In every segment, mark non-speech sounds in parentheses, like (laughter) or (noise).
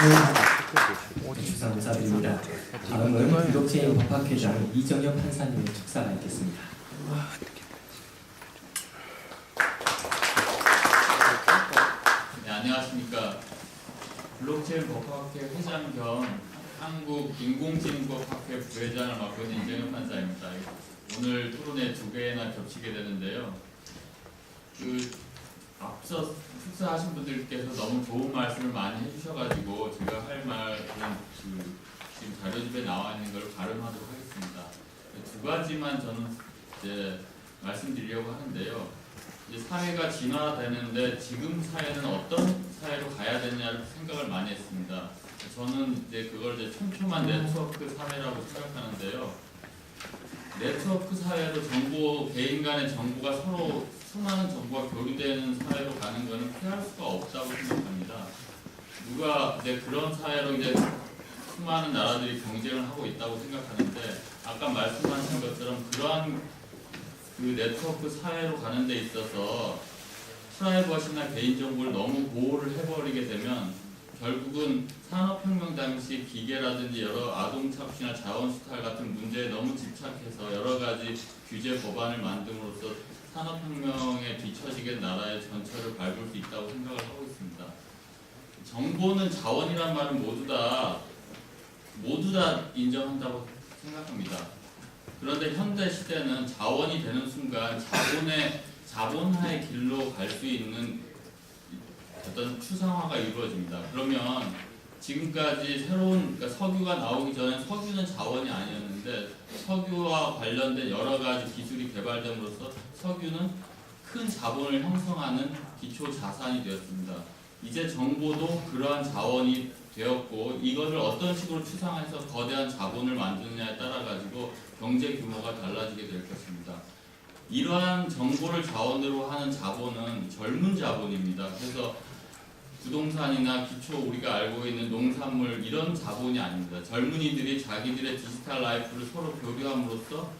축사 감사드립니다. 다음은 블록체인 법학회장 이정엽 판사님의 축사가 있겠습니다. 네, 안녕하십니까. 블록체인 법학회 회장 겸 한국 인공지능법학회 부회장을 맡고 있는 이정현 판사입니다. 오늘 토론회 두 개나 겹치게 되는데요. 그 앞서 축사하신 분들께서 너무 좋은 말씀을 많이 해주셔가지고 제가 할 말은 그 지금 자료집에 나와 있는 걸 발음하도록 하겠습니다. 두 가지만 저는 이제 말씀드리려고 하는데요. 이제 사회가 진화되는데 지금 사회는 어떤 사회로 가야 되냐를 생각을 많이 했습니다. 저는 이제 그걸 이제 촘촘한 네트워크 사회라고 생각하는데요. 네트워크 사회로 정보 개인 간의 정보가 서로 수많은 정보가 교류되는 사회로 가는 것은 피할 수가 없다고 생각합니다. 누가 이제 그런 사회로 이제 수많은 나라들이 경쟁을 하고 있다고 생각하는데 아까 말씀하신 것처럼 그러한 그 네트워크 사회로 가는 데 있어서 프라이버시나 개인정보를 너무 보호를 해버리게 되면 결국은 산업혁명 당시 기계라든지 여러 아동 착취나 자원 수탈 같은 문제에 너무 집착해서 여러 가지 규제 법안을 만듦으로써 산업혁명에 뒤처지게 나라의 전철을 밟을 수 있다고 생각을 하고 있습니다. 정보는 자원이란 말은 모두 다 모두 다 인정한다고 생각합니다. 그런데 현대 시대는 자원이 되는 순간 자본의 자본화의 길로 갈 수 있는 어떤 추상화가 이루어집니다. 그러면 지금까지 새로운 그러니까 석유가 나오기 전에 석유는 자원이 아니었는데 석유와 관련된 여러 가지 기술이 개발됨으로써 석유는 큰 자본을 형성하는 기초 자산이 되었습니다. 이제 정보도 그러한 자원이 되었고 이것을 어떤 식으로 추상해서 거대한 자본을 만드느냐에 따라 가지고 경제 규모가 달라지게 될 것입니다. 이러한 정보를 자원으로 하는 자본은 젊은 자본입니다. 그래서 부동산이나 기초 우리가 알고 있는 농산물 이런 자본이 아닙니다. 젊은이들이 자기들의 디지털 라이프를 서로 교류함으로써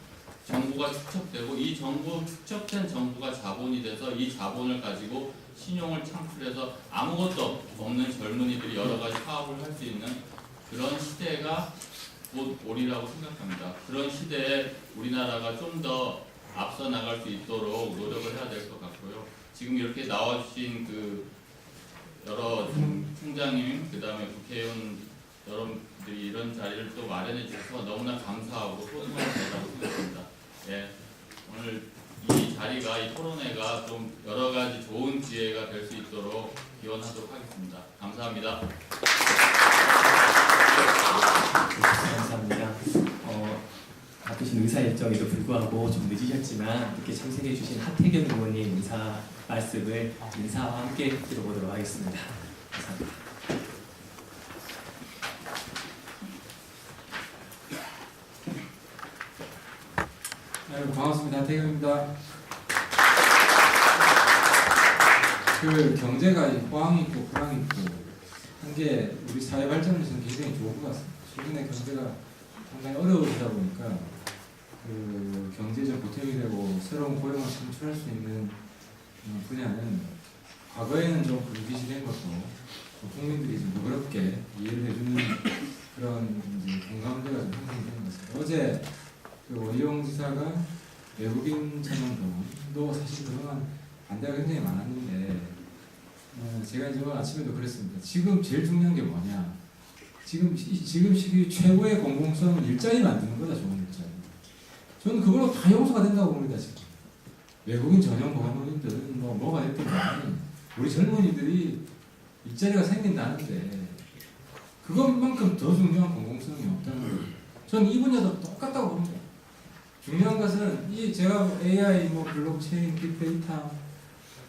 정보가 축적되고 이 정보 축적된 정보가 자본이 돼서 이 자본을 가지고 신용을 창출해서 아무것도 없는 젊은이들이 여러 가지 사업을 할 수 있는 그런 시대가 곧 오리라고 생각합니다. 그런 시대에 우리나라가 좀 더 앞서 나갈 수 있도록 노력을 해야 될 것 같고요. 지금 이렇게 나와주신 그 여러 총- 총장님, 그 다음에 국회의원 여러분들이 이런 자리를 또 마련해 주셔서 너무나 감사하고 소중한 자리라고 생각합니다. 예, 오늘 이 자리가 이 토론회가 좀 여러 가지 좋은 기회가 될 수 있도록 기원하도록 하겠습니다. 감사합니다. 감사합니다. 어, 바쁘신 의사 일정에도 불구하고 좀 늦으셨지만 이렇게 참석해 주신 하태경 의원님 인사 말씀을 인사와 함께 들어보도록 하겠습니다. 감사합니다. 아이고 반갑습니다. 태경입니다. 그 경제가 이 호황이 있고 불황이 있고 한 게 우리 사회 발전에서는 굉장히 좋은 것 같습니다. 최근에 경제가 상당히 어려워지다 보니까 그 경제적 보탬이 되고 새로운 고용을 창출할 수 있는 음, 분야는 과거에는 좀 불기시된 것도 좀 국민들이 좀 너그럽게 이해를 해주는 그런 이제 공감대가 좀 형성되는 것 같습니다. 어제 그 원희용 지사가 외국인 전용도도 사실 그동안 반대가 굉장히 많았는데 어, 제가 이제 아침에도 그랬습니다. 지금 제일 중요한 게 뭐냐? 지금 시, 지금 시기 최고의 공공성은 일자리 만드는 거다 좋은 일자리. 저는 그걸로 다 용서가 된다고 봅니다 지금. 외국인 전용 보건노인들은 뭐 뭐가 됐든 간에 우리 젊은이들이 일자리가 생긴다는데 그것만큼 더 중요한 공공성이 없다는 거예요. 저는 이 분야도 똑같다고 봅니다. 중요한 것은 이 제가 AI 뭐 블록체인 빅데이터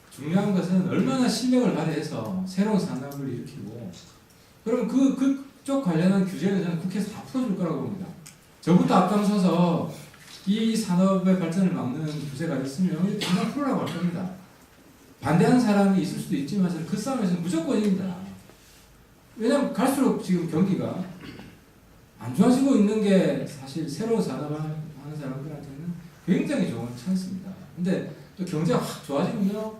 중요한 것은 얼마나 실력을 발휘해서 새로운 산업을 일으키고 그럼 그 그쪽 관련한 규제는 저는 국회에서 다 풀어줄 거라고 봅니다. 저부터 앞장서서 이 산업의 발전을 막는 규제가 있으면 당장 풀으라고 할 겁니다. 반대하는 사람이 있을 수도 있지만 그 싸움에서는 무조건 이깁니다. 왜냐하면 갈수록 지금 경기가 안 좋아지고 있는 게 사실 새로운 산업을 하는 사람들한테는 굉장히 좋은 찬스입니다. 근데 또 경제가 확 좋아지면요,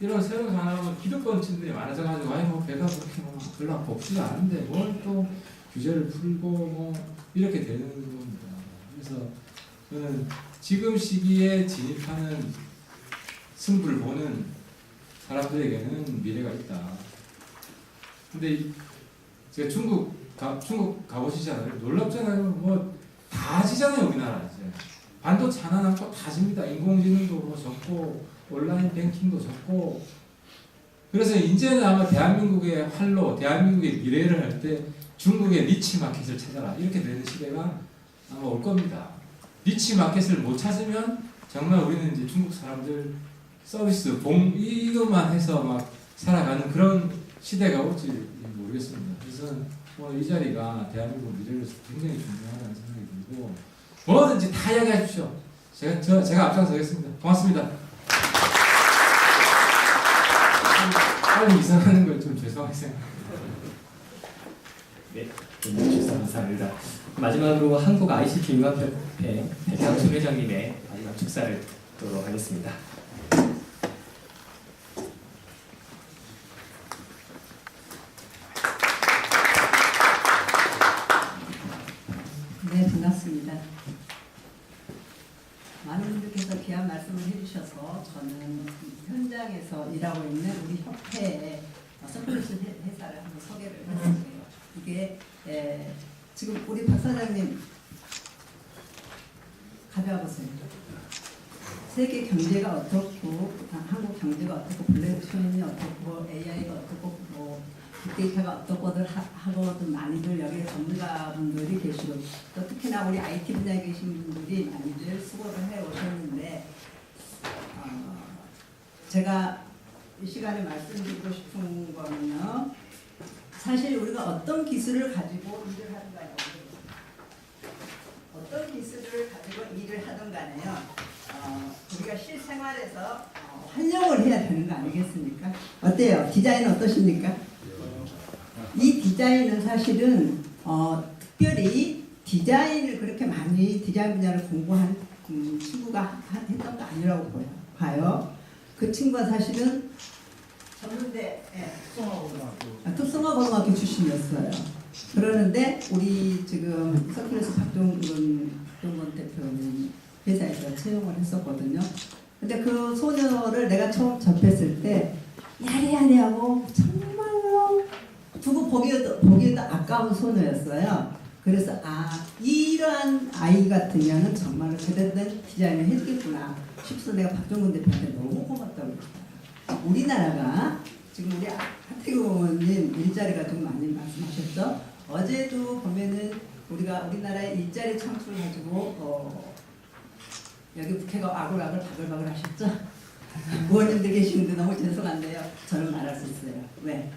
이런 새로운 산업은 기득권층들이 많아져가지고 아이 뭐 배가 그렇게 뭐 별로 고프지가 않은데 뭘 또 규제를 풀고 뭐 이렇게 되는 겁니다. 그래서 지금 시기에 진입하는 승부를 보는 사람들에게는 미래가 있다. 근데 이- 제가 중국 가, 중국 가보시잖아요. 놀랍잖아요. 뭐 다 지잖아요 우리나라 이제. 반도체 하나 남고 다 집니다. 인공지능도 뭐 적고 온라인 뱅킹도 적고. 그래서 이제는 아마 대한민국의 활로, 대한민국의 미래를 할 때 중국의 니치 마켓을 찾아라 이렇게 되는 시대가 아마 올 겁니다. 니치 마켓을 못 찾으면 정말 우리는 이제 중국 사람들 서비스 봉 이것만 해서 막 살아가는 그런 시대가 올지 모르겠습니다. 그래서 뭐이 자리가 대한민국 미래를 위해서 굉장히 중요하다는 생각이 들고 뭐든지 다 이야기해 주십시오. 제가 저, 제가 앞장서겠습니다. 고맙습니다. 빨리 이상하는 걸 좀 죄송하게 생각합니다. 네, 출사 감사합니다. 마지막으로 한국 ICT 융합협회 백향춘 회장님의 마지막 축사를 듣도록 하겠습니다. 네, 반갑습니다. 많은 분들께서 귀한 말씀을 해주셔서 저는 현장에서 일하고 있는 우리 협회의 서플리스 회사를 한번 소개를 해드릴게요. 이게 에, 지금 우리 박 사장님 가져와 보세요. 세계 경제가 어떻고 아, 한국 경제가 어떻고 블랙체인이 어떻고 AI가 어떻고 뭐 빅데이터가 어떻고들 하- 하고도 많이들 여기 전문가분들이 계시고 또 특히나 우리 IT 분야에 계신 분들이 많이들 수고를 해 오셨는데 어, 제가 이 시간에 말씀드리고 싶은 거는요 사실 우리가 어떤 기술을 가지고 일을 하든가요 어떤 기술을 가지고 일을 하든 간에요 어, 우리가 실생활에서 어, 활용을 해야 되는 거 아니겠습니까? 어때요? 디자인 어떠십니까? 이 디자인은 사실은 어, 특별히 디자인을 그렇게 많이 디자인 분야를 공부한 음, 친구가 하- 했던 거 아니라고 보여, 봐요. 그 친구가 사실은 전문대 예, 아, 특성화고등학교 출신이었어요. 그러는데 우리 지금 서클에서 박종근 대표님 회사에서 채용을 했었거든요. 근데 그 소녀를 내가 처음 접했을 때 야리야리하고 정말로 두고 보기에도 보기에도 아까운 소녀였어요. 그래서 아 이러한 아이 같으면은 정말로 제대로 된 디자인을 해주겠구나 싶어서 내가 박종근 대표한테 너무 고맙다고 그랬어요. 우리나라가 지금 우리 하태경님 일자리가 좀 많이 말씀하셨죠. 어제도 보면은 우리가 우리나라의 일자리 창출 가지고 어, 여기 국회가 아글아글 바글바글 하셨죠. 의원님들 계시는데 너무 죄송한데요. 저는 말할 수 있어요. 왜?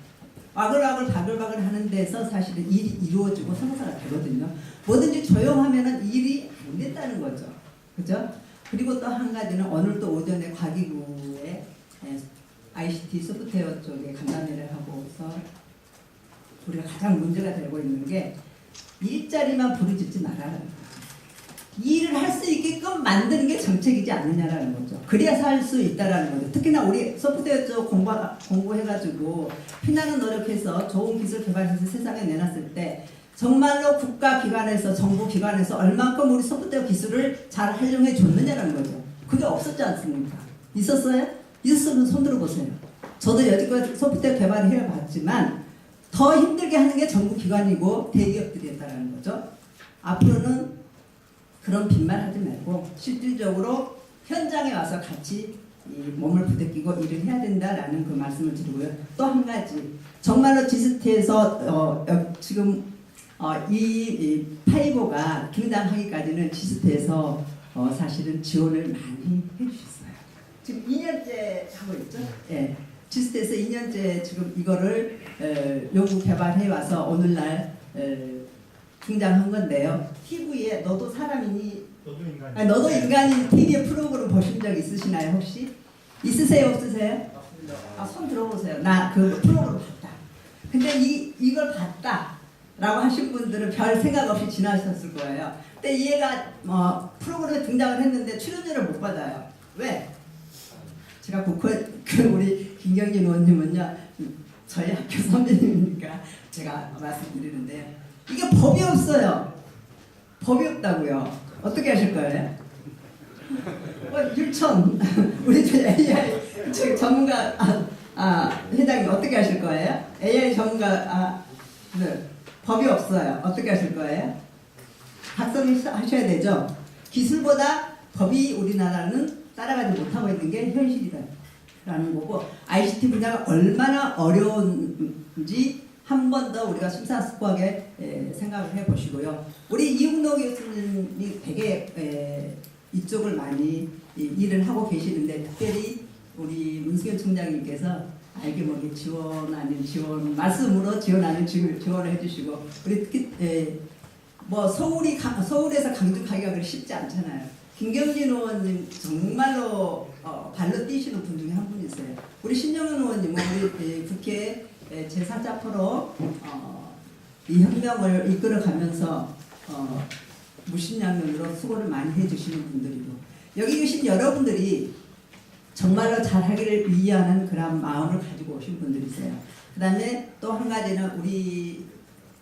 와글와글 바글바글 하는 데서 사실은 일이 이루어지고 성사가 되거든요. 뭐든지 조용하면은 일이 안 된다는 거죠. 그죠? 그리고 또 한 가지는 오늘 또 오전에 과기부에 에, ICT 소프트웨어 쪽에 간담회를 하고서 우리가 가장 문제가 되고 있는 게 일자리만 부르짖지 말아라는 거죠. 일을 할 수 있게끔 만드는 게 정책이지 않느냐라는 거죠. 그래야 살 수 있다라는 거죠. 특히나 우리 소프트웨어 쪽 공부, 공부해가지고 피나는 노력해서 좋은 기술 개발해서 세상에 내놨을 때 정말로 국가 기관에서 정부 기관에서 얼만큼 우리 소프트웨어 기술을 잘 활용해 줬느냐라는 거죠. 그게 없었지 않습니까? 있었어요? 있었으면 손 들어 보세요. 저도 여지껏 소프트웨어 개발을 해봤지만 더 힘들게 하는 게 정부 기관이고 대기업들이었다는 거죠. 앞으로는 그런 빈말 하지 말고 실질적으로 현장에 와서 같이 이 몸을 부대끼고 일을 해야 된다라는 그 말씀을 드리고요. 또 한 가지 정말로 지스트에서 어, 어, 지금 어, 이, 이 파이보가 등장하기까지는 지스트에서 어, 사실은 지원을 많이 해주셨어요. 지금 2년째 하고 있죠. 예. 지스트에서 2년째 지금 이거를 에, 연구 개발해 와서 오늘날 에, 등장한 건데요. TV에 너도 사람이니 너도 인간이. 아니, 너도 인간인 TV 프로그램 보신 적 있으시나요 혹시? 있으세요 없으세요? 아, 손 들어보세요. 나 그 프로그램 봤다. 근데 이 이걸 봤다 라고 하신 분들은 별 생각 없이 지나셨을 거예요. 근데 얘가 뭐 프로그램에 등장을 했는데 출연료를 못 받아요. 왜? 제가 국회 그 우리 김경진 의원님은요 저희 학교 선배님이니까 제가 말씀드리는데요. 이게 법이 없어요. 법이 없다고요. 어떻게 하실 거예요? 어, 율천 (laughs) 우리 저 AI 전문가 아, 아 회장님 어떻게 하실 거예요? AI 전문가 아 네. 법이 없어요. 어떻게 하실 거예요? 각성을 하셔야 되죠. 기술보다 법이 우리나라는 따라가지 못하고 있는 게 현실이다 라는 거고 ICT 분야가 얼마나 어려운지 한 번 더 우리가 심사숙고하게 에, 생각을 해보시고요. 우리 이웅노 교수님이 되게 에, 이쪽을 많이 이, 일을 하고 계시는데 특별히 우리 문수현 총장님께서 알게 모르게 지원 아닌 지원 말씀으로 지원 아닌 지- 지원을 해주시고 우리 특히 에, 뭐 서울이 가- 서울에서 강주 가기가 그리 쉽지 않잖아요. 김경진 의원님 정말로 어, 발로 뛰시는 분 중에 한 분이세요. 우리 신영은 의원님은 우리 에, 국회 제4자 프로 어, 이 혁명을 이끌어가면서 어, 무신양면으로 수고를 많이 해주시는 분들이고 여기 계신 여러분들이 정말로 잘하기를 위하는 그런 마음을 가지고 오신 분들이세요. 그 다음에 또 한 가지는 우리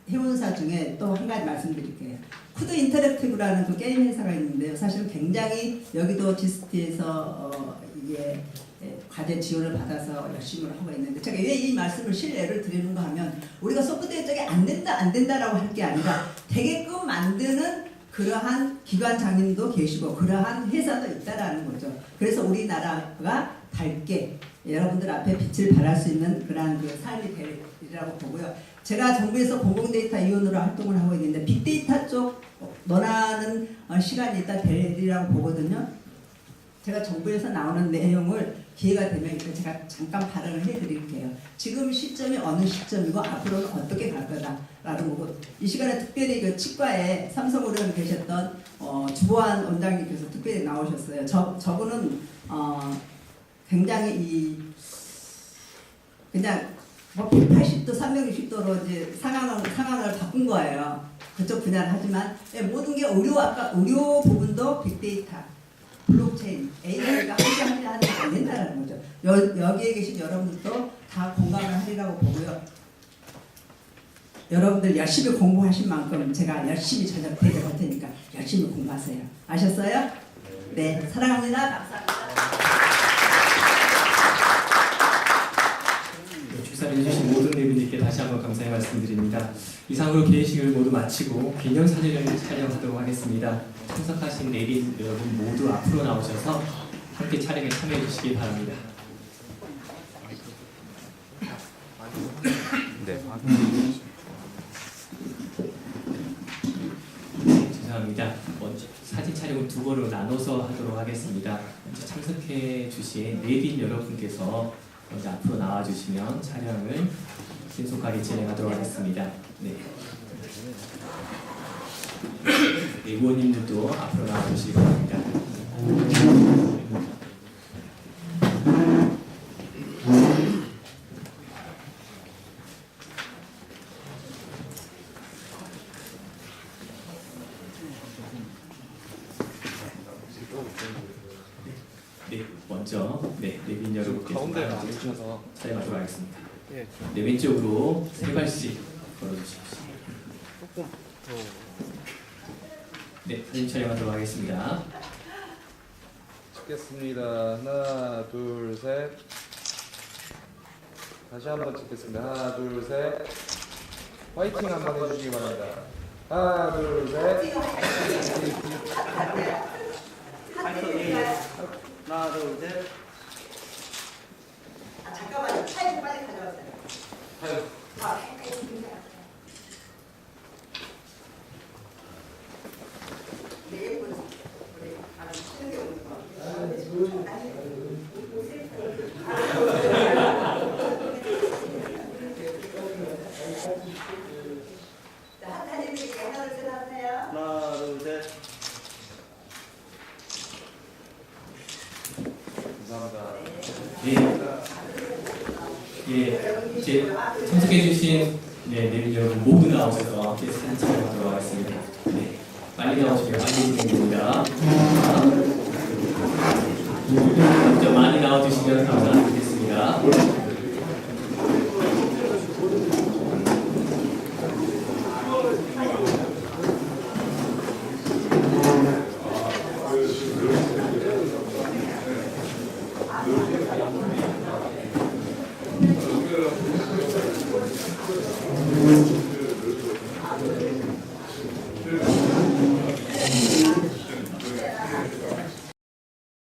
해운사 중에 또 한 가지 말씀드릴게요. 쿠드 인터랙티브라는 그 게임 회사가 있는데요. 사실은 굉장히 여기도 지스티에서 어, 이게 예, 과제 지원을 받아서 열심히 하고 있는데 제가 왜 이 말씀을 실례를 드리는가 하면 우리가 소프트웨어 쪽에 안 된다 안 된다라고 할 게 아니라 되게끔 만드는 그러한 기관 장님도 계시고 그러한 회사도 있다라는 거죠. 그래서 우리나라가 밝게 여러분들 앞에 빛을 발할 수 있는 그러한 그 삶이 되리라고 보고요. 제가 정부에서 공공데이터 위원으로 활동을 하고 있는데 빅데이터 쪽 논하는 어, 시간이 있다 되리라고 보거든요. 제가 정부에서 나오는 내용을 기회가 되면 이제 제가 잠깐 발언을 해드릴게요. 지금 시점이 어느 시점이고 앞으로는 어떻게 갈 거다라는 거고 이 시간에 특별히 그 치과에 삼성의료원 계셨던 어, 주보환 원장님께서 특별히 나오셨어요. 저 저분은 어, 굉장히 이 그냥 뭐 180도 360도로 이제 상황을 상황을 바꾼 거예요. 그쪽 분야를 하지만 예, 모든 게 의료 아까 의료 부분도 빅데이터 블록체인, AI가 함께 하려 하는 안 된다는 거죠. 여, 여기에 계신 여러분들도 다 공감을 하리라고 보고요. 여러분들 열심히 공부하신 만큼 제가 열심히 저녁 대접할 테니까 열심히 공부하세요. 아셨어요? 네, 사랑합니다. 감사합니다. 네, 출사를 해주신 한번 감사의 말씀드립니다. 이상으로 개회식을 모두 마치고 기념사진을 촬영하도록 하겠습니다. 참석하신 내린 여러분 모두 앞으로 나오셔서 함께 촬영에 참여해 주시기 바랍니다. 네, 죄송합니다. 먼저 사진 촬영을 두 번으로 나눠서 하도록 하겠습니다. 먼저 참석해 주신 내빈 여러분께서 먼저 앞으로 나와 주시면 촬영을 신속하게 진행하도록 하겠습니다. 네. 네, 의원님들도 앞으로 나와 주시기 바랍니다. 네, 먼저 네, 내빈 여러분께서 가운데 앉으셔서 촬영하도록 하겠습니다. 예, 네, 왼쪽으로 세 발씩 걸어주십시오. 네, 사진 촬영하도록 하겠습니다. 찍겠습니다. 하나, 둘, 셋. 다시 한 번 찍겠습니다. 하나, 둘, 셋. 화이팅 한 번 해주시기 바랍니다. 하나, 둘, 셋. 하나 둘 셋. 아, 잠깐만요. 타이밍 빨리 가져왔어요. 아, 네, 예쁜 우리 아, 치는 게 오는 거. 자, 한 사진 드릴게요. 하나, 둘, 셋 하세요. 하나 둘 셋. 감사합니다. 예, 예, 이제 참석해주신 네, 내빈 여러분 모두 나오셔서 함께 사진 촬영하도록 하겠습니다. 네, 빨리 나오시면 빨리 진행됩니다. 좀 많이 나와주시면 감사드리겠습니다.